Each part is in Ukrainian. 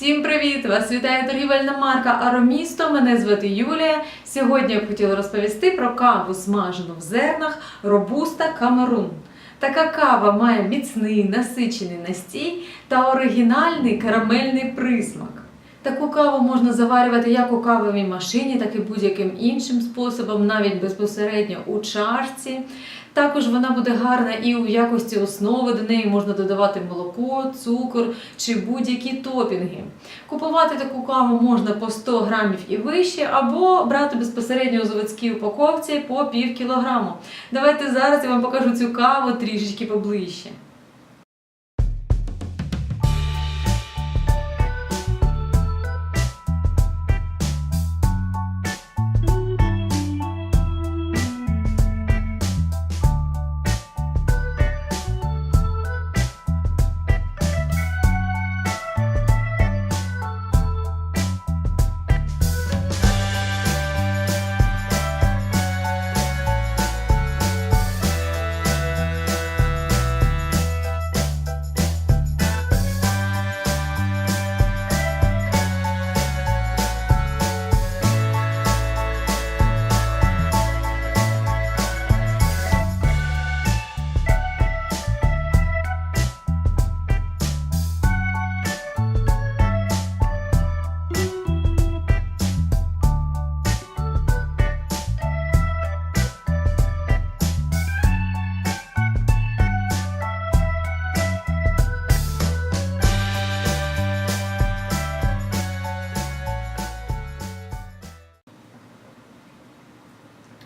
Всім привіт! Вас вітає торгівельна марка Аромісто. Мене звати Юлія. Сьогодні я б хотіла розповісти про каву смажену в зернах Робуста Камерун. Така кава має міцний насичений настій та оригінальний карамельний присмак. Таку каву можна заварювати як у кавовій машині, так і будь-яким іншим способом, навіть безпосередньо у чашці. Також вона буде гарна і у якості основи до неї можна додавати молоко, цукор чи будь-які топінги. Купувати таку каву можна по 100 грамів і вище, або брати безпосередньо у заводській упаковці по пів кілограму. Давайте зараз я вам покажу цю каву трішечки поближче.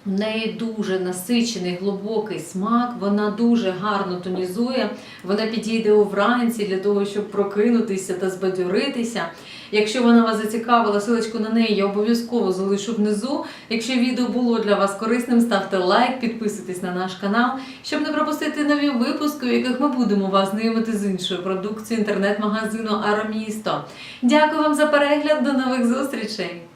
У неї дуже насичений глибокий смак, вона дуже гарно тонізує, вона підійде вранці для того, щоб прокинутися та збадьоритися. Якщо вона вас зацікавила, силочку на неї я обов'язково залишу внизу. Якщо відео було для вас корисним, ставте лайк, підписуйтесь на наш канал, щоб не пропустити нові випуски, у яких ми будемо вас знайомити з іншою продукцією інтернет-магазину Аромісто. Дякую вам за перегляд, до нових зустрічей!